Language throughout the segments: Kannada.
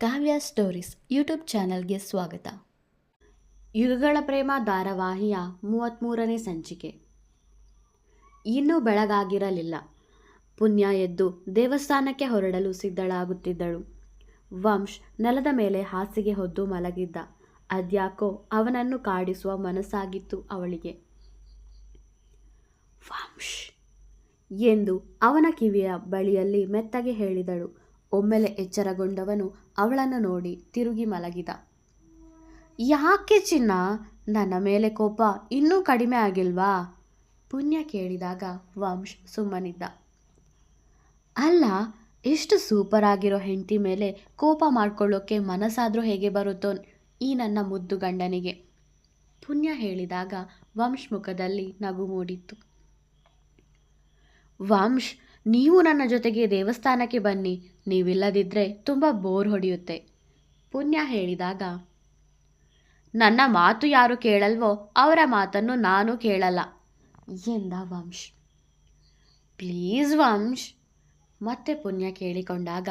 ಕಾವ್ಯ ಸ್ಟೋರೀಸ್ ಯೂಟ್ಯೂಬ್ ಚಾನೆಲ್ಗೆ ಸ್ವಾಗತ. ಯುಗಗಳ ಪ್ರೇಮ ಧಾರಾವಾಹಿಯ ಮೂವತ್ತ್ಮೂರನೇ ಸಂಚಿಕೆ. ಇನ್ನೂ ಬೆಳಗಾಗಿರಲಿಲ್ಲ. ಪುಣ್ಯ ಎದ್ದು ದೇವಸ್ಥಾನಕ್ಕೆ ಹೊರಡಲು ಸಿದ್ಧಳಾಗುತ್ತಿದ್ದಳು. ವಂಶ್ ನೆಲದ ಮೇಲೆ ಹಾಸಿಗೆ ಹೊದ್ದು ಮಲಗಿದ್ದ. ಅದ್ಯಾಕೋ ಅವನನ್ನು ಕಾಡಿಸುವ ಮನಸ್ಸಾಗಿತ್ತು ಅವಳಿಗೆ. ವಂಶ್! ಎಂದು ಅವನ ಕಿವಿಯ ಬಳಿಯಲ್ಲಿ ಮೆತ್ತಗೆ ಹೇಳಿದಳು. ಒಮ್ಮೆಲೆ ಎಚ್ಚರಗೊಂಡವನು ಅವಳನ್ನು ನೋಡಿ ತಿರುಗಿ ಮಲಗಿದ. ಯಾಕೆ ಚಿನ್ನ? ನನ್ನ ಮೇಲೆ ಕೋಪ ಇನ್ನೂ ಕಡಿಮೆ ಆಗಿಲ್ವಾ? ಪುಣ್ಯ ಕೇಳಿದಾಗ ವಂಶ್ ಸುಮ್ಮನಿದ್ದ. ಅಲ್ಲ, ಎಷ್ಟು ಸೂಪರ್ ಆಗಿರೋ ಹೆಂಡತಿ ಮೇಲೆ ಕೋಪ ಮಾಡ್ಕೊಳ್ಳೋಕೆ ಮನಸ್ಸಾದರೂ ಹೇಗೆ ಬರುತ್ತೋ ಈ ನನ್ನ ಮುದ್ದು ಗಂಡನಿಗೆ? ಪುಣ್ಯ ಹೇಳಿದಾಗ ವಂಶ್ ಮುಖದಲ್ಲಿ ನಗು ಮೂಡಿತ್ತು. ವಂಶ್ ನೀವು ನನ್ನ ಜೊತೆಗೆ ದೇವಸ್ಥಾನಕ್ಕೆ ಬನ್ನಿ. ನೀವಿಲ್ಲದಿದ್ದರೆ ತುಂಬ ಬೋರ್ ಹೊಡೆಯುತ್ತೆ. ಪುಣ್ಯ ಹೇಳಿದಾಗ, ನನ್ನ ಮಾತು ಯಾರು ಕೇಳಲ್ವೋ ಅವರ ಮಾತನ್ನು ನಾನು ಕೇಳಲ್ಲ ಎಂದ ವಂಶ್. ಪ್ಲೀಸ್ ವಂಶ್, ಮತ್ತೆ ಪುಣ್ಯ ಕೇಳಿಕೊಂಡಾಗ,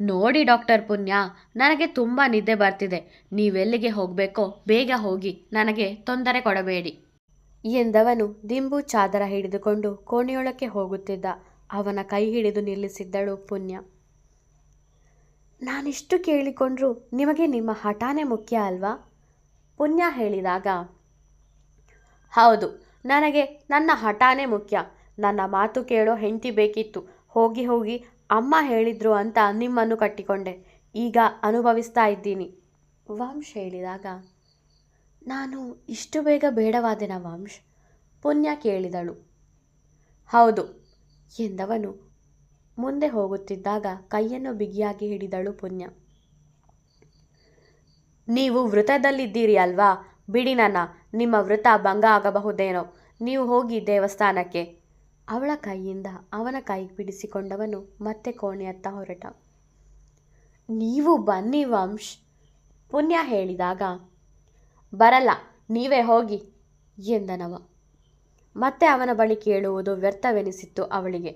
ನೋಡಿ ಡಾಕ್ಟರ್ ಪುಣ್ಯ, ನನಗೆ ತುಂಬ ನಿದ್ದೆ ಬರ್ತಿದೆ. ನೀವೆಲ್ಲಿಗೆ ಹೋಗಬೇಕೋ ಬೇಗ ಹೋಗಿ, ನನಗೆ ತೊಂದರೆ ಕೊಡಬೇಡಿ. ಎಂದವನು ದಿಂಬು ಚಾದರ ಹಿಡಿದುಕೊಂಡು ಕೋಣೆಯೊಳಕ್ಕೆ ಹೋಗುತ್ತಿದ್ದ. ಅವನ ಕೈ ಹಿಡಿದು ನಿಲ್ಲಿಸಿದ್ದಳು ಪುಣ್ಯ. ನಾನಿಷ್ಟು ಕೇಳಿಕೊಂಡ್ರೂ ನಿಮಗೆ ನಿಮ್ಮ ಹಠಾನೇ ಮುಖ್ಯ ಅಲ್ವಾ? ಪುಣ್ಯ ಹೇಳಿದಾಗ, ಹೌದು, ನನಗೆ ನನ್ನ ಹಠಾನೇ ಮುಖ್ಯ. ನನ್ನ ಮಾತು ಕೇಳೋ ಹೆಂಡತಿ ಬೇಕಿತ್ತು. ಹೋಗಿ ಹೋಗಿ ಅಮ್ಮ ಹೇಳಿದ್ರು ಅಂತ ನಿಮ್ಮನ್ನು ಕಟ್ಟಿಕೊಂಡೆ. ಈಗ ಅನುಭವಿಸ್ತಾ ಇದ್ದೀನಿ. ವಂಶ ಹೇಳಿದಾಗ ನಾನು ಇಷ್ಟು ಬೇಗ ಬೇಡವಾದೆನ ವಂಶ್ ಪುಣ್ಯ ಕೇಳಿದಳು. ಹೌದು, ಎಂದವನು ಮುಂದೆ ಹೋಗುತ್ತಿದ್ದಾಗ ಕೈಯನ್ನು ಬಿಗಿಯಾಗಿ ಹಿಡಿದಳು ಪುಣ್ಯ. ನೀವು ವೃತದಲ್ಲಿದ್ದೀರಿ ಅಲ್ವಾ? ಬಿಡಿ ನನ್ನ, ನಿಮ್ಮ ವೃತ ಭಂಗ ಆಗಬಹುದೇನೋ? ನೀವು ಹೋಗಿ ದೇವಸ್ಥಾನಕ್ಕೆ. ಅವಳ ಕೈಯಿಂದ ಅವನ ಕೈ ಬಿಡಿಸಿಕೊಂಡವನು ಮತ್ತೆ ಕೋಣೆಯತ್ತ ಹೊರಟ. ನೀವು ಬನ್ನಿ ವಂಶ್, ಪುಣ್ಯ ಹೇಳಿದಾಗ ಬರಲ್ಲ, ನೀವೇ ಹೋಗಿ, ಎಂದನವ. ಮತ್ತೆ ಅವನ ಬಳಿ ಕೇಳುವುದು ವ್ಯರ್ಥವೆನಿಸಿತ್ತು ಅವಳಿಗೆ.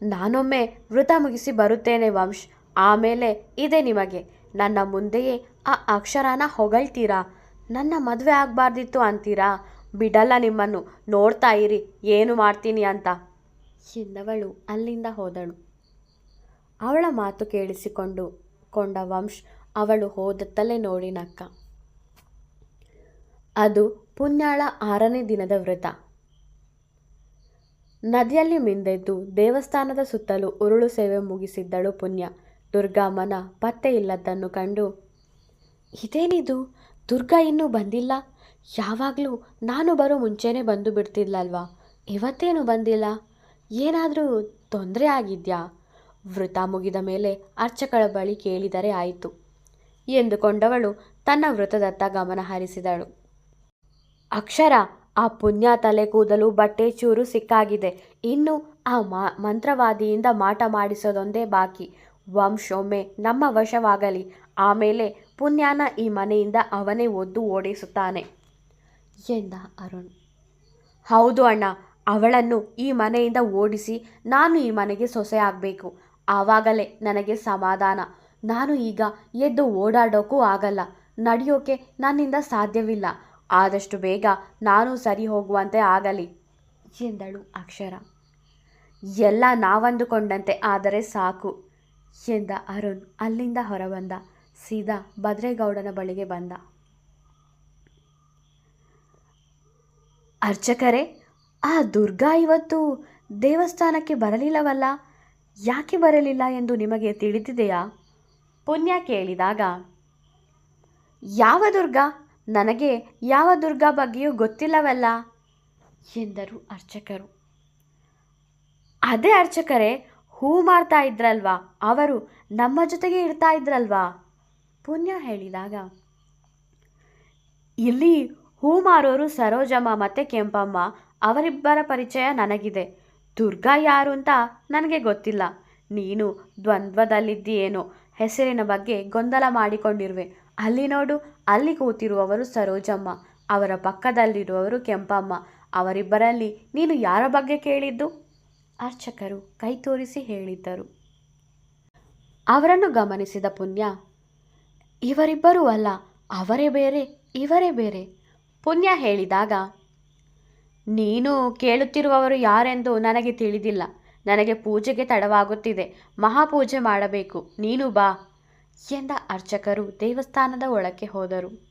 ನಾನೊಮ್ಮೆ ವೃತ ಮುಗಿಸಿ ಬರುತ್ತೇನೆ ವಂಶ್ ಆಮೇಲೆ ಇದೆ ನಿಮಗೆ. ನನ್ನ ಮುಂದೆಯೇ ಆ ಅಕ್ಷರನ ಹೊಗಳ್ತೀರಾ? ನನ್ನ ಮದುವೆ ಆಗಬಾರ್ದಿತ್ತು ಅಂತೀರಾ? ಬಿಡಲ್ಲ ನಿಮ್ಮನ್ನು, ನೋಡ್ತಾ ಇರಿ, ಏನು ಮಾಡ್ತೀನಿ ಅಂತ, ಎಂದವಳು ಅಲ್ಲಿಂದ ಹೋದಳು. ಅವಳ ಮಾತು ಕೇಳಿಸಿಕೊಂಡು ಕೊಂಡ ವಂಶ್ ಅವಳು ಹೋದತ್ತಲೇ ನೋಡಿ ನಕ್ಕ. ಅದು ಪುಣ್ಯಾಳ ಆರನೇ ದಿನದ ವ್ರತ. ನದಿಯಲ್ಲಿ ಮಿಂದೆದ್ದು ದೇವಸ್ಥಾನದ ಸುತ್ತಲೂ ಉರುಳು ಸೇವೆ ಮುಗಿಸಿದ್ದಳು ಪುಣ್ಯ. ದುರ್ಗಾಮನ ಪತ್ತೆ ಇಲ್ಲದನ್ನು ಕಂಡು, ಇದೇನಿದು? ದುರ್ಗಾ ಇನ್ನೂ ಬಂದಿಲ್ಲ? ಯಾವಾಗಲೂ ನಾನು ಬರೋ ಮುಂಚೆನೇ ಬಂದು ಬಿಡ್ತಿದ್ಲಲ್ವಾ? ಇವತ್ತೇನು ಬಂದಿಲ್ಲ? ಏನಾದರೂ ತೊಂದರೆ ಆಗಿದ್ಯಾ? ವೃತ ಮುಗಿದ ಮೇಲೆ ಅರ್ಚಕಳ ಬಳಿ ಕೇಳಿದರೆ ಆಯಿತು. ಎಂದುಕೊಂಡವಳು ತನ್ನ ವೃತದತ್ತ ಗಮನ ಹರಿಸಿದಳು ಅಕ್ಷರ ಆ ಪುಣ್ಯ ತಲೆ ಕೂದಲು ಬಟ್ಟೆ ಚೂರು ಸಿಕ್ಕಾಗಿದೆ. ಇನ್ನು ಆ ಮಂತ್ರವಾದಿಯಿಂದ ಮಾಟ ಮಾಡಿಸೋದೊಂದೇ ಬಾಕಿ. ವಂಶೊಮ್ಮೆ ನಮ್ಮ ವಶವಾಗಲಿ. ಆಮೇಲೆ ಪುಣ್ಯನ ಈ ಮನೆಯಿಂದ ಅವನೇ ಒದ್ದು ಓಡಿಸುತ್ತಾನೆ. ಎಂದ ಅರುಣ್. ಹೌದು ಅಣ್ಣ, ಅವಳನ್ನು ಈ ಮನೆಯಿಂದ ಓಡಿಸಿ ನಾನು ಈ ಮನೆಗೆ ಸೊಸೆ ಆಗಬೇಕು. ಆವಾಗಲೇ ನನಗೆ ಸಮಾಧಾನ. ನಾನು ಈಗ ಎದ್ದು ಓಡಾಡೋಕ್ಕೂ ಆಗಲ್ಲ. ನಡೆಯೋಕೆ ನನ್ನಿಂದ ಸಾಧ್ಯವಿಲ್ಲ. ಆದಷ್ಟು ಬೇಗ ನಾನು ಸರಿ ಹೋಗುವಂತೆ ಆಗಲಿ, ಎಂದಳು ಅಕ್ಷರ. ಎಲ್ಲ ನಾವಂದುಕೊಂಡಂತೆ ಆದರೆ ಸಾಕು, ಎಂದ ಅರುಣ್ ಅಲ್ಲಿಂದ ಹೊರಬಂದ, ಸೀದಾ ಭದ್ರೇಗೌಡನ ಬಳಿಗೆ ಬಂದ. ಅರ್ಚಕರೇ, ಆ ದುರ್ಗಾ ಇವತ್ತು ದೇವಸ್ಥಾನಕ್ಕೆ ಬರಲಿಲ್ಲವಲ್ಲ, ಯಾಕೆ ಬರಲಿಲ್ಲ ಎಂದು ನಿಮಗೆ ತಿಳಿದಿದೆಯಾ? ಪುಣ್ಯ ಕೇಳಿದಾಗ, ಯಾವ ದುರ್ಗಾ? ನನಗೆ ಯಾವ ದುರ್ಗಾ ಬಗ್ಗೆಯೂ ಗೊತ್ತಿಲ್ಲವಲ್ಲ? ಎಂದರು ಅರ್ಚಕರು. ಅದೇ ಅರ್ಚಕರೇ, ಹೂ ಮಾರ್ತಾ ಇದ್ರಲ್ವಾ? ಅವರು ನಮ್ಮ ಜೊತೆಗೆ ಇರ್ತಾ ಇದ್ರಲ್ವಾ? ಪುಣ್ಯ ಹೇಳಿದಾಗ, ಇಲ್ಲಿ ಹೂ ಮಾರೋರು ಸರೋಜಮ್ಮ ಮತ್ತು ಕೆಂಪಮ್ಮ, ಅವರಿಬ್ಬರ ಪರಿಚಯ ನನಗಿದೆ. ದುರ್ಗಾ ಯಾರು ಅಂತ ನನಗೆ ಗೊತ್ತಿಲ್ಲ. ನೀನು ದ್ವಂದ್ವದಲ್ಲಿದ್ದೀಯೇನೋ, ಹೆಸರಿನ ಬಗ್ಗೆ ಗೊಂದಲ ಮಾಡಿಕೊಂಡಿರುವೆ. ಅಲ್ಲಿ ನೋಡು, ಅಲ್ಲಿ ಕೂತಿರುವವರು ಸರೋಜಮ್ಮ, ಅವರ ಪಕ್ಕದಲ್ಲಿರುವವರು ಕೆಂಪಮ್ಮ. ಅವರಿಬ್ಬರಲ್ಲಿ ನೀನು ಯಾರ ಬಗ್ಗೆ ಕೇಳಿದ್ದು? ಅರ್ಚಕರು ಕೈ ತೋರಿಸಿ ಹೇಳಿದ್ದರು. ಅವರನ್ನು ಗಮನಿಸಿದ ಪುಣ್ಯ, ಇವರಿಬ್ಬರೂ ಅಲ್ಲ, ಅವರೇ ಬೇರೆ, ಇವರೇ ಬೇರೆ. ಪುಣ್ಯ ಹೇಳಿದಾಗ, ನೀನು ಕೇಳುತ್ತಿರುವವರು ಯಾರೆಂದು ನನಗೆ ತಿಳಿದಿಲ್ಲ. ನನಗೆ ಪೂಜೆಗೆ ತಡವಾಗುತ್ತಿದೆ. ಮಹಾಪೂಜೆ ಮಾಡಬೇಕು. ನೀನು ಬಾ. ಎಂದ ಅರ್ಚಕರು ದೇವಸ್ಥಾನದ ಒಳಕ್ಕೆ ಹೋದರು.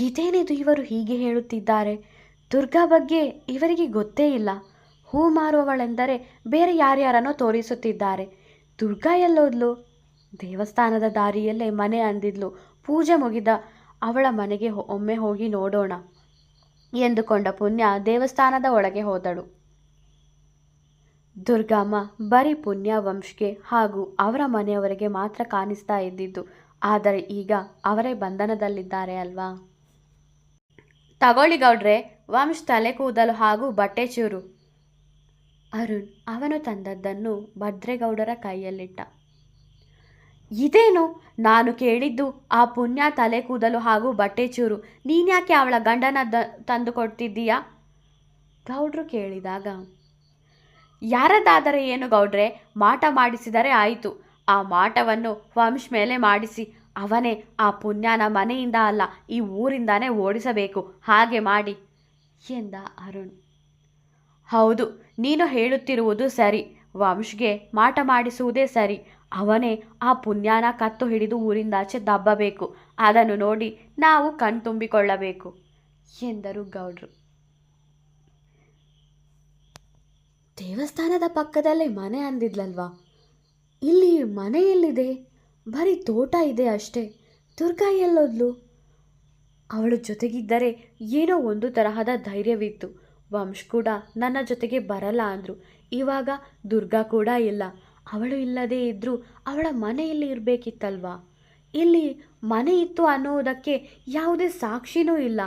ಇದೇನಿದು ಇವರು ಹೀಗೆ ಹೇಳುತ್ತಿದ್ದಾರೆ? ದುರ್ಗಾ ಬಗ್ಗೆ ಇವರಿಗೆ ಗೊತ್ತೇ ಇಲ್ಲ. ಹೂ ಮಾರುವವಳೆಂದರೆ ಬೇರೆ ಯಾರ್ಯಾರನ್ನೋ ತೋರಿಸುತ್ತಿದ್ದಾರೆ. ದುರ್ಗಾ ಎಲ್ಲೋದ್ಲು? ದೇವಸ್ಥಾನದ ದಾರಿಯಲ್ಲೇ ಮನೆ ಅಂದಿದ್ಲು. ಪೂಜೆ ಮುಗಿದ, ಅವಳ ಮನೆಗೆ ಒಮ್ಮೆ ಹೋಗಿ ನೋಡೋಣ ಎಂದುಕೊಂಡ ಪುಣ್ಯ ದೇವಸ್ಥಾನದ ಒಳಗೆ ಹೋದಳು. ದುರ್ಗಮ್ಮ ಬರೀ ಪುಣ್ಯ ವಂಶ್ಗೆ ಹಾಗೂ ಅವರ ಮನೆಯವರಿಗೆ ಮಾತ್ರ ಕಾಣಿಸ್ತಾ ಇದ್ದಿದ್ದು. ಆದರೆ ಈಗ ಅವರೇ ಬಂಧನದಲ್ಲಿದ್ದಾರೆ ಅಲ್ವಾ? ತಗೊಳ್ಳಿ ಗೌಡ್ರೆ ವಂಶ್ ತಲೆ ಕೂದಲು ಹಾಗೂ ಬಟ್ಟೆ ಚೂರು. ಅರುಣ್ ಅವನು ತಂದದ್ದನ್ನು ಭದ್ರೇಗೌಡರ ಕೈಯಲ್ಲಿಟ್ಟ. ಇದೇನು? ನಾನು ಕೇಳಿದ್ದು ಆ ಪುಣ್ಯ ತಲೆ ಕೂದಲು ಹಾಗೂ ಬಟ್ಟೆ ಚೂರು. ನೀನ್ಯಾಕೆ ಅವಳ ಗಂಡನ ದ ತಂದು ಕೊಡ್ತಿದ್ದೀಯಾ? ಗೌಡ್ರು ಕೇಳಿದಾಗ ಯಾರದಾದರೆ ಏನು ಗೌಡ್ರೆ? ಮಾಟ ಮಾಡಿಸಿದರೆ ಆಯಿತು. ಆ ಮಾಟವನ್ನು ವಂಶ್ ಮೇಲೆ ಮಾಡಿಸಿ. ಅವನೇ ಆ ಪುಣ್ಯನ ಮನೆಯಿಂದ ಅಲ್ಲ, ಈ ಊರಿಂದಾನೇ ಓಡಿಸಬೇಕು. ಹಾಗೆ ಮಾಡಿ ಎಂದ ಅರುಣ್. ಹೌದು, ನೀನು ಹೇಳುತ್ತಿರುವುದು ಸರಿ. ವಂಶ್ಗೆ ಮಾಟ ಮಾಡಿಸುವುದೇ ಸರಿ. ಅವನೇ ಆ ಪುಣ್ಯನ ಕತ್ತು ಹಿಡಿದು ಊರಿಂದಾಚೆ ದಬ್ಬಬೇಕು. ಅದನ್ನು ನೋಡಿ ನಾವು ಕಣ್ತುಂಬಿಕೊಳ್ಳಬೇಕು ಎಂದರು ಗೌಡ್ರು. ದೇವಸ್ಥಾನದ ಪಕ್ಕದಲ್ಲೇ ಮನೆ ಅಂದಿದ್ಲಲ್ವಾ? ಇಲ್ಲಿ ಮನೆ ಎಲ್ಲಿದೆ? ಬರೀ ತೋಟ ಇದೆ ಅಷ್ಟೇ. ದುರ್ಗಾ ಎಲ್ಲೋದ್ಲು? ಅವಳು ಜೊತೆಗಿದ್ದರೆ ಏನೋ ಒಂದು ತರಹದ ಧೈರ್ಯವಿತ್ತು. ವಂಶ್ ಕೂಡ ನನ್ನ ಜೊತೆಗೆ ಬರಲ್ಲ ಅಂದರು. ಇವಾಗ ದುರ್ಗಾ ಕೂಡ ಇಲ್ಲ. ಅವಳು ಇಲ್ಲದೇ ಇದ್ದರೂ ಅವಳ ಮನೆಯಲ್ಲಿ ಇರಬೇಕಿತ್ತಲ್ವಾ? ಇಲ್ಲಿ ಮನೆ ಇತ್ತು ಅನ್ನುವುದಕ್ಕೆ ಯಾವುದೇ ಸಾಕ್ಷಿನೂ ಇಲ್ಲ.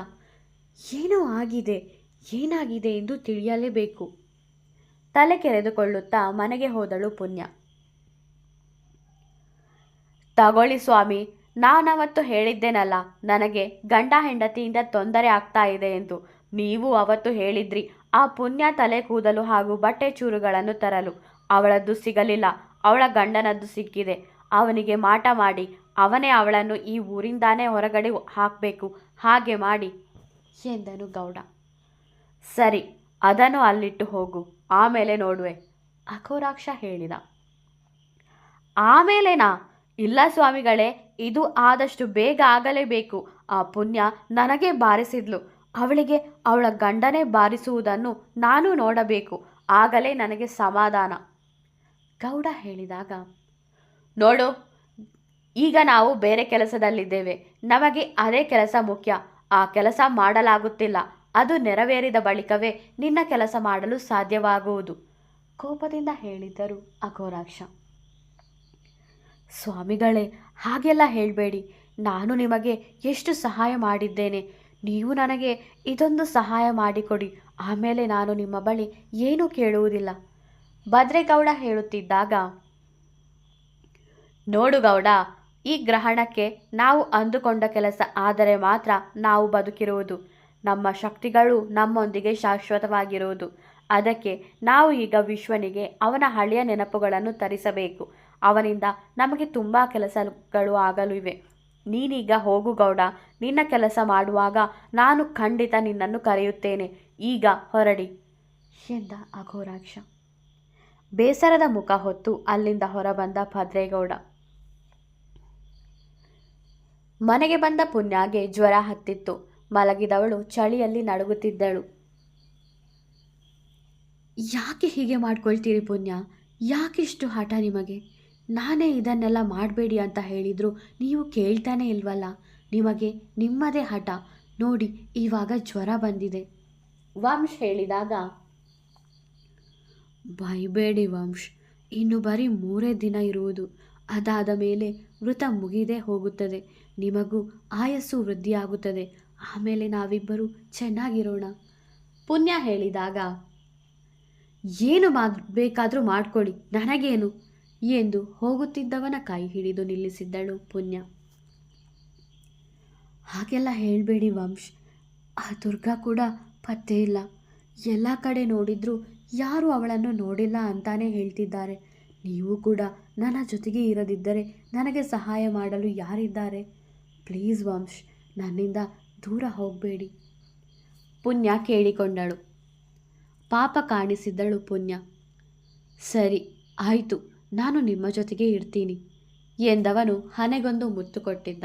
ಏನೋ ಆಗಿದೆ, ಏನಾಗಿದೆ ಎಂದು ತಿಳಿಯಲೇಬೇಕು. ತಲೆ ಕೆರೆದುಕೊಳ್ಳುತ್ತಾ ಮನೆಗೆ ಹೋದಳು ಪುಣ್ಯ. ತಗೊಳ್ಳಿ ಸ್ವಾಮಿ, ನಾನವತ್ತು ಹೇಳಿದ್ದೇನಲ್ಲ, ನನಗೆ ಗಂಡ ಹೆಂಡತಿಯಿಂದ ತೊಂದರೆ ಆಗ್ತಾ ಇದೆ ಎಂದು. ನೀವು ಅವತ್ತು ಹೇಳಿದ್ರಿ, ಆ ಪುಣ್ಯ ತಲೆ ಕೂದಲು ಹಾಗೂ ಬಟ್ಟೆ ಚೂರುಗಳನ್ನು ತರಲು. ಅವಳದ್ದು ಸಿಗಲಿಲ್ಲ, ಅವಳ ಗಂಡನದ್ದು ಸಿಕ್ಕಿದೆ. ಅವನಿಗೆ ಮಾಟ ಮಾಡಿ, ಅವನೇ ಅವಳನ್ನು ಈ ಊರಿಂದಾನೇ ಹೊರಗಡೆ ಹಾಕಬೇಕು, ಹಾಗೆ ಮಾಡಿ ಎಂದನು ಗೌಡ. ಸರಿ, ಅದನ್ನು ಅಲ್ಲಿಟ್ಟು ಹೋಗು. ಆಮೇಲೆ ನೋಡುವೆ. ಅಘೋರಾಕ್ಷ ಹೇಳಿದ. ಆಮೇಲೆನಾ? ಇಲ್ಲ ಸ್ವಾಮಿಗಳೇ, ಇದು ಆದಷ್ಟು ಬೇಗ ಆಗಲೇಬೇಕು. ಆ ಪುಣ್ಯ ನನಗೆ ಬಾರಿಸಿದ್ಲು. ಅವಳಿಗೆ ಅವಳ ಗಂಡನೇ ಬಾರಿಸುವುದನ್ನು ನಾನು ನೋಡಬೇಕು. ಆಗಲೇ ನನಗೆ ಸಮಾಧಾನ. ಗೌಡ ಹೇಳಿದಾಗ, ನೋಡು, ಈಗ ನಾವು ಬೇರೆ ಕೆಲಸದಲ್ಲಿದ್ದೇವೆ. ನಮಗೆ ಅದೇ ಕೆಲಸ ಮುಖ್ಯ. ಆ ಕೆಲಸ ಮಾಡಲಾಗುತ್ತಿಲ್ಲ. ಅದು ನೆರವೇರಿದ ಬಳಿಕವೇ ನಿನ್ನ ಕೆಲಸ ಮಾಡಲು ಸಾಧ್ಯವಾಗುವುದು, ಕೋಪದಿಂದ ಹೇಳಿದ್ದರು ಅಘೋರಾಕ್ಷ. ಸ್ವಾಮಿಗಳೇ, ಹಾಗೆಲ್ಲ ಹೇಳಬೇಡಿ. ನಾನು ನಿಮಗೆ ಎಷ್ಟು ಸಹಾಯ ಮಾಡಿದ್ದೇನೆ. ನೀವು ನನಗೆ ಇದೊಂದು ಸಹಾಯ ಮಾಡಿಕೊಡಿ. ಆಮೇಲೆ ನಾನು ನಿಮ್ಮ ಬಳಿ ಏನೂ ಕೇಳುವುದಿಲ್ಲ. ಭದ್ರೇಗೌಡ ಹೇಳುತ್ತಿದ್ದಾಗ, ನೋಡು ಗೌಡ, ಈ ಗ್ರಹಣಕ್ಕೆ ನಾವು ಅಂದುಕೊಂಡ ಕೆಲಸ ಆದರೆ ಮಾತ್ರ ನಾವು ಬದುಕಿರುವುದು. ನಮ್ಮ ಶಕ್ತಿಗಳು ನಮ್ಮೊಂದಿಗೆ ಶಾಶ್ವತವಾಗಿರುವುದು. ಅದಕ್ಕೆ ನಾವು ಈಗ ವಿಶ್ವನಿಗೆ ಅವನ ಹಳೆಯ ನೆನಪುಗಳನ್ನು ತರಿಸಬೇಕು. ಅವನಿಂದ ನಮಗೆ ತುಂಬ ಕೆಲಸಗಳು ಆಗಲು ಇವೆ. ನೀನೀಗ ಹೋಗು ಗೌಡ. ನಿನ್ನ ಕೆಲಸ ಮಾಡುವಾಗ ನಾನು ಖಂಡಿತ ನಿನ್ನನ್ನು ಕರೆಯುತ್ತೇನೆ. ಈಗ ಹೊರಡಿ. ಎಂದ ಅಘೋರಾಕ್ಷ. ಬೇಸರದ ಮುಖ ಹೊತ್ತು ಅಲ್ಲಿಂದ ಹೊರಬಂದ ಭದ್ರೇಗೌಡ. ಮನೆಗೆ ಬಂದ ಪುಣ್ಯಾಗೆ ಜ್ವರ ಹತ್ತಿತ್ತು. ಮಲಗಿದವಳು ಚಳಿಯಲ್ಲಿ ನಡುಗುತ್ತಿದ್ದಳು. ಯಾಕೆ ಹೀಗೆ ಮಾಡ್ಕೊಳ್ತೀರಿ ಪುಣ್ಯ? ಯಾಕಿಷ್ಟು ಹಠ ನಿಮಗೆ? ನಾನೇ ಇದನ್ನೆಲ್ಲ ಮಾಡಬೇಡಿ ಅಂತ ಹೇಳಿದ್ರು ನೀವು ಕೇಳ್ತಾನೆ ಇಲ್ವಲ್ಲ? ನಿಮಗೆ ನಿಮ್ಮದೇ ಹಠ. ನೋಡಿ, ಇವಾಗ ಜ್ವರ ಬಂದಿದೆ. ವಂಶ್, ಹೇಳಿದಾಗ ಬೈಬೇಡಿ ವಂಶ್. ಇನ್ನು ಬರೀ ಮೂರೇ ದಿನ ಇರುವುದು. ಅದಾದ ಮೇಲೆ ವೃತ ಮುಗಿದೇ ಹೋಗುತ್ತದೆ. ನಿಮಗೂ ಆಯಸ್ಸು ವೃದ್ಧಿಯಾಗುತ್ತದೆ. ಆಮೇಲೆ ನಾವಿಬ್ಬರು ಚೆನ್ನಾಗಿರೋಣ. ಪುಣ್ಯ ಹೇಳಿದಾಗ, ಏನು ಮಾಡಬೇಕಾದರೂ ಮಾಡ್ಕೊಳ್ಳಿ ನನಗೇನು? ಎಂದು ಹೋಗುತ್ತಿದ್ದವನ ಕೈ ಹಿಡಿದು ನಿಲ್ಲಿಸಿದ್ದಳು ಪುಣ್ಯ. ಹಾಗೆಲ್ಲ ಹೇಳಬೇಡಿ ವಂಶ್, ಆ ದುರ್ಗಾ ಕೂಡ ಪತ್ತೆ ಇಲ್ಲ. ಎಲ್ಲ ಕಡೆ ನೋಡಿದರೂ ಯಾರೂ ಅವಳನ್ನು ನೋಡಿಲ್ಲ ಅಂತಾನೆ ಹೇಳ್ತಿದ್ದಾರೆ. ನೀವು ಕೂಡ ನನ್ನ ಜೊತೆಗೆ ಇರದಿದ್ದರೆ ನನಗೆ ಸಹಾಯ ಮಾಡಲು ಯಾರಿದ್ದಾರೆ? ಪ್ಲೀಸ್ ವಂಶ್, ನನ್ನಿಂದ ದೂರ ಹೋಗಬೇಡಿ. ಪುಣ್ಯ ಕೇಳಿಕೊಂಡಳು. ಪಾಪ ಕಾಣಿಸಿದ್ದಳು ಪುಣ್ಯ. ಸರಿ, ಆಯಿತು, ನಾನು ನಿಮ್ಮ ಜೊತೆಗೆ ಇರ್ತೀನಿ ಎಂದವನು ಹನೆಗೊಂದು ಮುತ್ತು ಕೊಟ್ಟಿದ್ದ.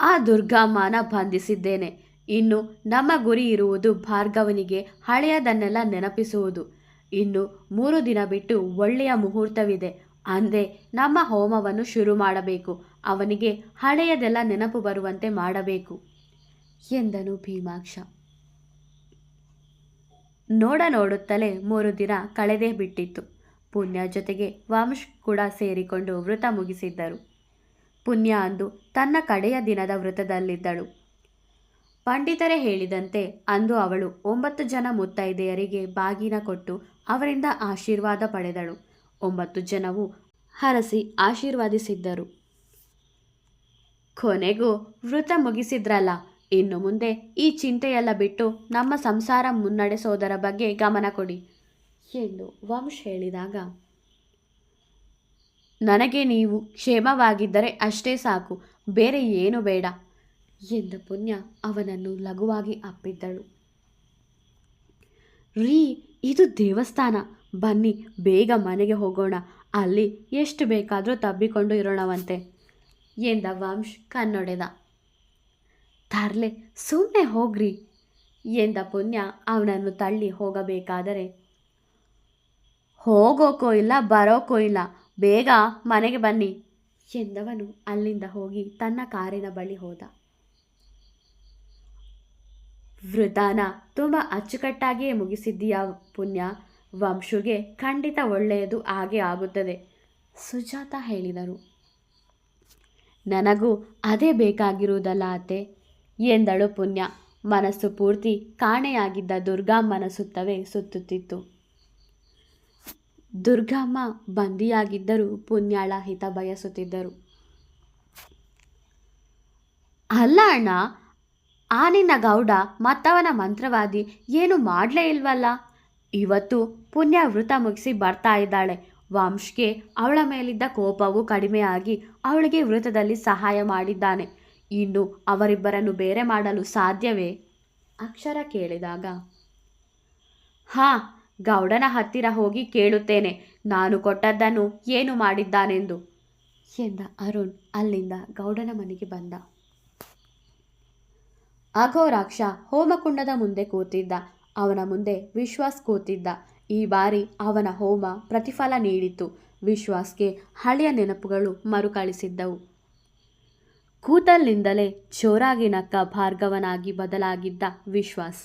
ಆ ದುರ್ಗಾಮ್ಮನ ಬಂಧಿಸಿದ್ದೇನೆ. ಇನ್ನು ನಮ್ಮ ಗುರಿ ಇರುವುದು ಭಾರ್ಗವನಿಗೆ ಹಳೆಯದನ್ನೆಲ್ಲ ನೆನಪಿಸುವುದು. ಇನ್ನು ಮೂರು ದಿನ ಬಿಟ್ಟು ಒಳ್ಳೆಯ ಮುಹೂರ್ತವಿದೆ. ಅಂದೇ ನಮ್ಮ ಹೋಮವನ್ನು ಶುರು ಮಾಡಬೇಕು. ಅವನಿಗೆ ಹಳೆಯದೆಲ್ಲ ನೆನಪು ಬರುವಂತೆ ಮಾಡಬೇಕು ಎಂದನು ಭೀಮಾಕ್ಷ. ನೋಡ ನೋಡುತ್ತಲೇ ಮೂರು ದಿನ ಕಳೆದೇ ಬಿಟ್ಟಿತ್ತು. ಪುಣ್ಯ ಜೊತೆಗೆ ವಾಮಶ್ ಕೂಡ ಸೇರಿಕೊಂಡು ವೃತ ಮುಗಿಸಿದ್ದರು. ಪುಣ್ಯ ಅಂದು ತನ್ನ ಕಡೆಯ ದಿನದ ವೃತದಲ್ಲಿದ್ದಳು ಪಂಡಿತರೇ ಹೇಳಿದಂತೆ ಅಂದು ಅವಳು ಒಂಬತ್ತು ಜನ ಮುತ್ತೈದೆಯರಿಗೆ ಬಾಗಿನ ಕೊಟ್ಟು ಅವರಿಂದ ಆಶೀರ್ವಾದ ಪಡೆದಳು. ಒಂಬತ್ತು ಜನವು ಹರಸಿ ಆಶೀರ್ವಾದಿಸಿದ್ದರು. ಕೊನೆಗೂ ವೃತ ಮುಗಿಸಿದ್ರಲ್ಲ, ಇನ್ನು ಮುಂದೆ ಈ ಚಿಂತೆಯೆಲ್ಲ ಬಿಟ್ಟು ನಮ್ಮ ಸಂಸಾರ ಮುನ್ನಡೆಸೋದರ ಬಗ್ಗೆ ಗಮನ ಕೊಡಿ ಎಂದು ವಂಶ್ ಹೇಳಿದಾಗ, ನನಗೆ ನೀವು ಕ್ಷೇಮವಾಗಿದ್ದರೆ ಅಷ್ಟೇ ಸಾಕು, ಬೇರೆ ಏನು ಬೇಡ ಎಂದ ಪುಣ್ಯ ಅವನನ್ನು ಲಘುವಾಗಿ ಅಪ್ಪಿದ್ದಳು. ರೀ, ಇದು ದೇವಸ್ಥಾನ, ಬನ್ನಿ, ಬೇಗ ಮನೆಗೆ ಹೋಗೋಣ, ಅಲ್ಲಿ ಎಷ್ಟು ಬೇಕಾದರೂ ತಬ್ಬಿಕೊಂಡು ಇರೋಣವಂತೆ. ಎಂದ ವಂಶ್ ಕನ್ನೊಡೆದ. ತರ್ಲೆ ಸುಮ್ಮನೆ ಹೋಗ್ರಿ ಎಂದ ಪುಣ್ಯ ಅವನನ್ನು ತಳ್ಳಿ ಹೋಗಬೇಕಾದರೆ. ಹೋಗೋಕೋ ಇಲ್ಲ, ಬರೋಕೋ ಇಲ್ಲ, ಬೇಗ ಮನೆಗೆ ಬನ್ನಿ ಎಂದವನು ಅಲ್ಲಿಂದ ಹೋಗಿ ತನ್ನ ಕಾರಿನ ಬಳಿ ಹೋದ. ವೃತಾನ ತುಂಬ ಅಚ್ಚುಕಟ್ಟಾಗಿಯೇ ಮುಗಿಸಿದ್ದೀಯ ಪುಣ್ಯ, ವಂಶುಗೆ ಖಂಡಿತ ಒಳ್ಳೆಯದು ಹಾಗೆ ಆಗುತ್ತದೆ, ಸುಜಾತ ಹೇಳಿದರು. ನನಗೂ ಅದೇ ಬೇಕಾಗಿರುವುದಲ್ಲ ಅತ್ತೆ ಎಂದಳು ಪುಣ್ಯ. ಮನಸ್ಸು ಪೂರ್ತಿ ಕಾಣೆಯಾಗಿದ್ದ ದುರ್ಗಾಮ್ಮನ ಸುತ್ತವೇ ಸುತ್ತುತ್ತಿತ್ತು. ದುರ್ಗಮ್ಮ ಬಂದಿಯಾಗಿದ್ದರೂ ಪುಣ್ಯಾಳ ಹಿತ ಬಯಸುತ್ತಿದ್ದರು. ಅಲ್ಲ ಅಣ್ಣ, ಆ ಗೌಡ ಮತ್ತವನ ಮಂತ್ರವಾದಿ ಏನು ಮಾಡಲೇ ಇಲ್ವಲ್ಲ? ಇವತ್ತು ಪುಣ್ಯ ವೃತ ಮುಗಿಸಿ ಬರ್ತಾ ಇದ್ದಾಳೆ. ವಂಶ್ಗೆ ಅವಳ ಮೇಲಿದ್ದ ಕೋಪವು ಕಡಿಮೆಯಾಗಿ ಅವಳಿಗೆ ವೃತದಲ್ಲಿ ಸಹಾಯ ಮಾಡಿದ್ದಾನೆ. ಇನ್ನು ಅವರಿಬ್ಬರನ್ನು ಬೇರೆ ಮಾಡಲು ಸಾಧ್ಯವೇ? ಅಕ್ಷರ ಕೇಳಿದಾಗ, ಹಾ, ಗೌಡನ ಹತ್ತಿರ ಹೋಗಿ ಕೇಳುತ್ತೇನೆ. ನಾನು ಕೊಟ್ಟದ್ದನ್ನು ಏನು ಮಾಡಿದ್ದಾನೆಂದು? ಎಂದ ಅರುಣ್ ಅಲ್ಲಿಂದ ಗೌಡನ ಮನೆಗೆ ಬಂದ. ಅಘೋರಾಕ್ಷ ಹೋಮಕುಂಡದ ಮುಂದೆ ಕೂತಿದ್ದ. ಅವನ ಮುಂದೆ ವಿಶ್ವಾಸ್ ಕೂತಿದ್ದ. ಈ ಬಾರಿ ಅವನ ಹೋಮ ಪ್ರತಿಫಲ ನೀಡಿತು ವಿಶ್ವಾಸ್ಗೆ ಹಳೆಯ ನೆನಪುಗಳು ಮರುಕಳಿಸಿದ್ದವು. ಕೂತಲ್ಲಿಂದಲೇ ಜೋರಾಗಿ ನಕ್ಕ ಭಾರ್ಗವನಾಗಿ ಬದಲಾಗಿದ್ದ ವಿಶ್ವಾಸ್.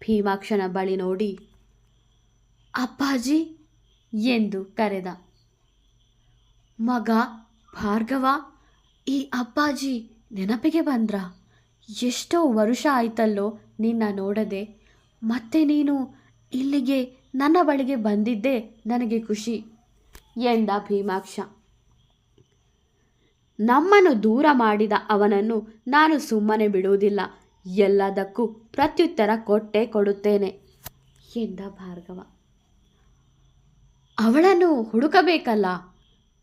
ಭೀಮಾಕ್ಷನ ಬಳಿ ನೋಡಿ, ಅಪ್ಪಾಜಿ, ಎಂದು ಕರೆದ. ಮಗ ಭಾರ್ಗವ, ಈ ಅಪ್ಪಾಜಿ ನೆನಪಿಗೆ ಬಂದ್ರ? ಎಷ್ಟೋ ವರುಷ ಆಯ್ತಲ್ಲೋ ನಿನ್ನ ನೋಡದೆ ಮತ್ತೆ ನೀನು ಇಲ್ಲಿಗೆ ನನ್ನ ಬಳಿಗೆ ಬಂದಿದ್ದೇ ನನಗೆ ಖುಷಿ ಎಂದ ಭೀಮಾಕ್ಷ. ನಮ್ಮನ್ನು ದೂರ ಮಾಡಿದ ಅವನನ್ನು ನಾನು ಸುಮ್ಮನೆ ಬಿಡುವುದಿಲ್ಲ. ಎಲ್ಲದಕ್ಕೂ ಪ್ರತ್ಯುತ್ತರ ಕೊಟ್ಟೇ ಕೊಡುತ್ತೇನೆ ಎಂದ ಭಾರ್ಗವ. ಅವಳನ್ನು ಹುಡುಕಬೇಕಲ್ಲ?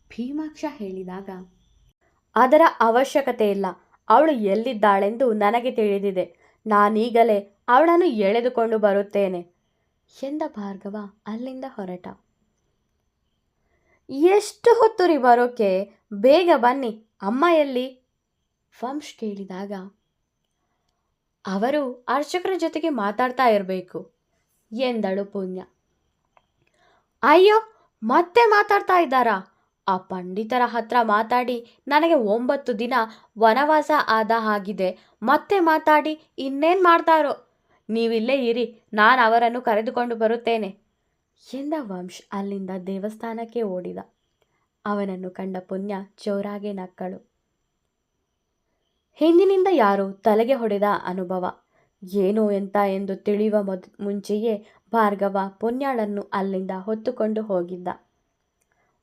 ಭೀಮಾಕ್ಷ ಹೇಳಿದಾಗ, ಅದರ ಅವಶ್ಯಕತೆ ಇಲ್ಲ ಅವಳು ಎಲ್ಲಿದ್ದಾಳೆಂದು ನನಗೆ ತಿಳಿದಿದೆ. ನಾನೀಗಲೇ ಅವಳನ್ನು ಎಳೆದುಕೊಂಡು ಬರುತ್ತೇನೆ. ಎಂದ ಭಾರ್ಗವ, ಅಲ್ಲಿಂದ ಹೊರಟ. ಎಷ್ಟು ಹೊತ್ತುರಿ ಬರೋಕೆ? ಬೇಗ ಬನ್ನಿ, ಅಮ್ಮ ಎಲ್ಲಿ? ವಂಶ್ ಕೇಳಿದಾಗ, ಅವರು ಅರ್ಚಕರ ಜೊತೆಗೆ ಮಾತಾಡ್ತಾ ಇರಬೇಕು, ಎಂದಳು ಪುಣ್ಯ. ಅಯ್ಯೋ, ಮತ್ತೆ ಮಾತಾಡ್ತಾ ಇದ್ದಾರಾ? ಆ ಪಂಡಿತರ ಹತ್ರ ಮಾತಾಡಿ, ನನಗೆ ಒಂಬತ್ತು ದಿನ ವನವಾಸ ಆದ ಹಾಗಿದೆ, ಮತ್ತೆ ಮಾತಾಡಿ ಇನ್ನೇನು ಮಾಡ್ತಾರೋ? ನೀವಿಲ್ಲೇ ಇರಿ, ನಾನು ಅವರನ್ನು ಕರೆದುಕೊಂಡು ಬರುತ್ತೇನೆ. ಎಂದ ವಂಶ್ ಅಲ್ಲಿಂದ ದೇವಸ್ಥಾನಕ್ಕೆ ಓಡಿದ. ಅವನನ್ನು ಕಂಡ ಪುಣ್ಯ ಜೋರಾಗೆ ನಕ್ಕಳು. ಹಿಂದಿನಿಂದ ಯಾರು ತಲೆಗೆ ಹೊಡೆದ ಅನುಭವ? ಏನು ಎಂತ ಎಂದು ತಿಳಿಯುವ ಮೊದ್ ಮುಂಚೆಯೇ ಭಾರ್ಗವ ಪುಣ್ಯಾಳನ್ನು ಅಲ್ಲಿಂದ ಹೊತ್ತುಕೊಂಡು ಹೋಗಿದ್ದ.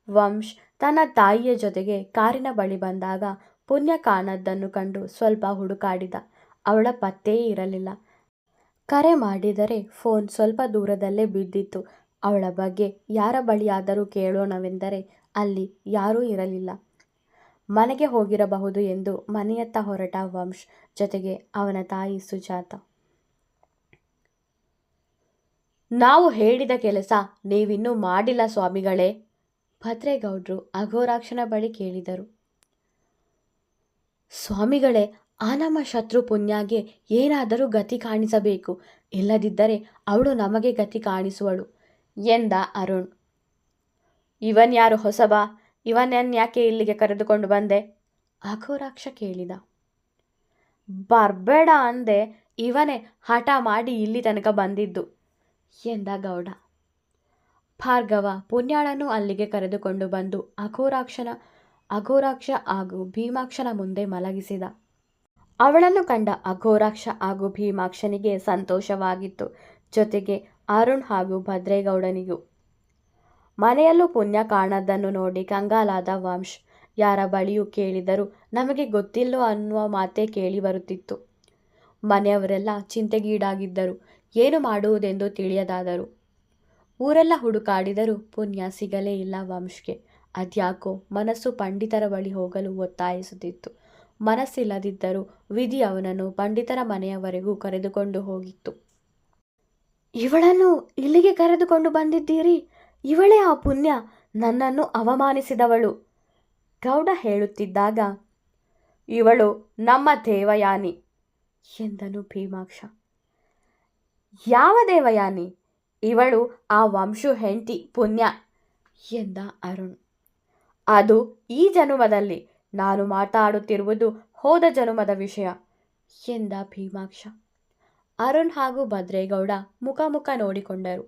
ವಂಶ್ ತನ್ನ ತಾಯಿಯ ಜೊತೆಗೆ ಕಾರಿನ ಬಳಿ ಬಂದಾಗ ಪುಣ್ಯ ಕಾಣದ್ದನ್ನು ಕಂಡು ಸ್ವಲ್ಪ ಹುಡುಕಾಡಿದ. ಅವಳ ಪತ್ತೆಯೇ ಇರಲಿಲ್ಲ. ಕರೆ ಮಾಡಿದರೆ ಫೋನ್ ಸ್ವಲ್ಪ ದೂರದಲ್ಲೇ ಬಿದ್ದಿತ್ತು. ಅವಳ ಬಗ್ಗೆ ಯಾರ ಬಳಿಯಾದರೂ ಕೇಳೋಣವೆಂದರೆ ಅಲ್ಲಿ ಯಾರೂ ಇರಲಿಲ್ಲ. ಮನೆಗೆ ಹೋಗಿರಬಹುದು ಎಂದು ಮನೆಯತ್ತ ಹೊರಟ ವಂಶ್ ಜೊತೆಗೆ ಅವನ ತಾಯಿ ಸುಜಾತ. ನಾವು ಹೇಳಿದ ಕೆಲಸ ನೀವಿನ್ನೂ ಮಾಡಿಲ್ಲ ಸ್ವಾಮಿಗಳೇ, ಭದ್ರೇಗೌಡರು ಅಘೋರಾಕ್ಷನ ಬಳಿ ಕೇಳಿದರು. ಸ್ವಾಮಿಗಳೇ ಆ ನಮ್ಮ ಶತ್ರು ಪುಣ್ಯಾಗೆ ಏನಾದರೂ ಗತಿ ಕಾಣಿಸಬೇಕು. ಇಲ್ಲದಿದ್ದರೆ ಅವಳು ನಮಗೆ ಗತಿ ಕಾಣಿಸುವಳು ಎಂದ ಅರುಣ್. ಇವನ್ ಯಾರು ಹೊಸಬ ಇವನನ್ಯಾಕೆ ಇಲ್ಲಿಗೆ ಕರೆದುಕೊಂಡು ಬಂದೆ? ಅಘೋರಾಕ್ಷ ಕೇಳಿದ. ಬರ್ಬೇಡ ಅಂದೆ ಇವನೇ ಹಠ ಮಾಡಿ ಇಲ್ಲಿ ತನಕ ಬಂದಿದ್ದು ಎಂದ ಗೌಡ. ಭಾರ್ಗವ ಪುಣ್ಯಾಳನ್ನು ಅಲ್ಲಿಗೆ ಕರೆದುಕೊಂಡು ಬಂದು ಅಘೋರಾಕ್ಷನ, ಅಘೋರಾಕ್ಷ ಹಾಗೂ ಭೀಮಾಕ್ಷನ ಮುಂದೆ ಮಲಗಿಸಿದ. ಅವಳನ್ನು ಕಂಡ ಅಘೋರಾಕ್ಷ ಹಾಗೂ ಭೀಮಾಕ್ಷನಿಗೆ ಸಂತೋಷವಾಗಿತ್ತು. ಜೊತೆಗೆ ಅರುಣ್ ಹಾಗೂ ಭದ್ರೇಗೌಡನಿಗೂ. ಮನೆಯಲ್ಲೂ ಪುಣ್ಯ ಕಾಣದ್ದನ್ನು ನೋಡಿ ಕಂಗಾಲಾದ ವಂಶ್, ಯಾರ ಬಳಿಯೂ ಕೇಳಿದರೂ ನಮಗೆ ಗೊತ್ತಿಲ್ಲೋ ಅನ್ನುವ ಮಾತೇ ಕೇಳಿ ಬರುತ್ತಿತ್ತು. ಮನೆಯವರೆಲ್ಲ ಚಿಂತೆಗೀಡಾಗಿದ್ದರು, ಏನು ಮಾಡುವುದೆಂದು ತಿಳಿಯದಾದರು. ಊರೆಲ್ಲ ಹುಡುಕಾಡಿದರೂ ಪುಣ್ಯ ಸಿಗಲೇ ಇಲ್ಲ ವಂಶ್ಗೆ. ಅದ್ಯಾಕೋ ಮನಸ್ಸು ಪಂಡಿತರ ಬಳಿ ಹೋಗಲು ಒತ್ತಾಯಿಸುತ್ತಿತ್ತು. ಮನಸ್ಸಿಲ್ಲದಿದ್ದರೂ ವಿಧಿ ಅವನನ್ನು ಪಂಡಿತರ ಮನೆಯವರೆಗೂ ಕರೆದುಕೊಂಡು ಹೋಗಿತ್ತು. ಇವಳನ್ನು ಇಲ್ಲಿಗೆ ಕರೆದುಕೊಂಡು ಬಂದಿದ್ದೀರಿ? ಇವಳೇ ಆ ಪುಣ್ಯ. ನನ್ನನ್ನು ಅವಮಾನಿಸಿದವಳು. ಗೌಡ ಹೇಳುತ್ತಿದ್ದಾಗ, ಇವಳು ನಮ್ಮ ದೇವಯಾನಿ ಎಂದನು ಭೀಮಾಕ್ಷ. ಯಾವ ದೇವಯಾನಿ? ಇವಳು ಆ ವಂಶು ಹೆಂಡತಿ ಪುಣ್ಯ ಎಂದ ಅರುಣ್. ಅದು ಈ ಜನುಮದಲ್ಲಿ ನಾನು ಮಾತಾಡುತ್ತಿರುವುದು ಹೋದ ಜನುಮದ ವಿಷಯ ಎಂದ ಭೀಮಾಕ್ಷ. ಅರುಣ್ ಹಾಗೂ ಭದ್ರೇಗೌಡ ಮುಖ ನೋಡಿಕೊಂಡರು.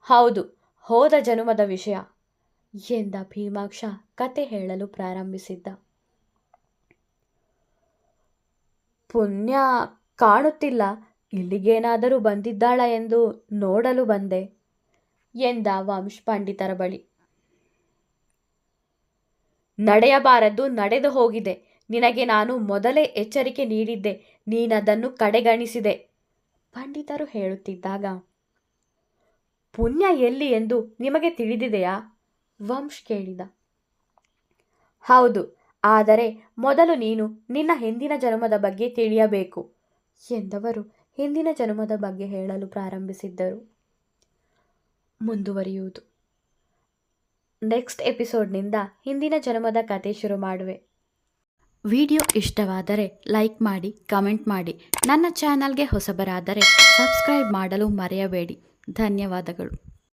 ಹೌದು, ಹೋದ ಜನುಮದ ವಿಷಯ ಎಂದ ಭೀಮಾಕ್ಷ ಕತೆ ಹೇಳಲು ಪ್ರಾರಂಭಿಸಿದ್ದ. ಪುಣ್ಯ ಕಾಣುತ್ತಿಲ್ಲ, ಇಲ್ಲಿಗೇನಾದರೂ ಬಂದಿದ್ದಾಳ ಎಂದು ನೋಡಲು ಬಂದೆ ಎಂದ ವಂಶ್ ಪಂಡಿತರ ಬಳಿ. ನಡೆಯಬಾರದ್ದು ನಡೆದು ಹೋಗಿದೆ. ನಿನಗೆ ನಾನು ಮೊದಲೇ ಎಚ್ಚರಿಕೆ ನೀಡಿದ್ದೆ. ನೀನದನ್ನು ಕಡೆಗಣಿಸಿದೆ. ಪಂಡಿತರು ಹೇಳುತ್ತಿದ್ದಾಗ, ಪುಣ್ಯ ಎಲ್ಲಿ ಎಂದು ನಿಮಗೆ ತಿಳಿದಿದೆಯಾ? ವಂಶ್ ಕೇಳಿದ, ಹೌದು, ಆದರೆ ಮೊದಲು ನೀನು ನಿನ್ನ ಹಿಂದಿನ ಜನ್ಮದ ಬಗ್ಗೆ ತಿಳಿಯಬೇಕು ಎಂದವರು ಹಿಂದಿನ ಜನ್ಮದ ಬಗ್ಗೆ ಹೇಳಲು ಪ್ರಾರಂಭಿಸಿದ್ದರು. ಮುಂದುವರಿಯುವುದು. ನೆಕ್ಸ್ಟ್ ಎಪಿಸೋಡ್ನಿಂದ ಹಿಂದಿನ ಜನ್ಮದ ಕತೆ ಶುರು ಮಾಡುವೆ. ವಿಡಿಯೋ ಇಷ್ಟವಾದರೆ ಲೈಕ್ ಮಾಡಿ, ಕಮೆಂಟ್ ಮಾಡಿ. ನನ್ನ ಚಾನಲ್ಗೆ ಹೊಸಬರಾದರೆ ಸಬ್ಸ್ಕ್ರೈಬ್ ಮಾಡಲು ಮರೆಯಬೇಡಿ. ಧನ್ಯವಾದಗಳು.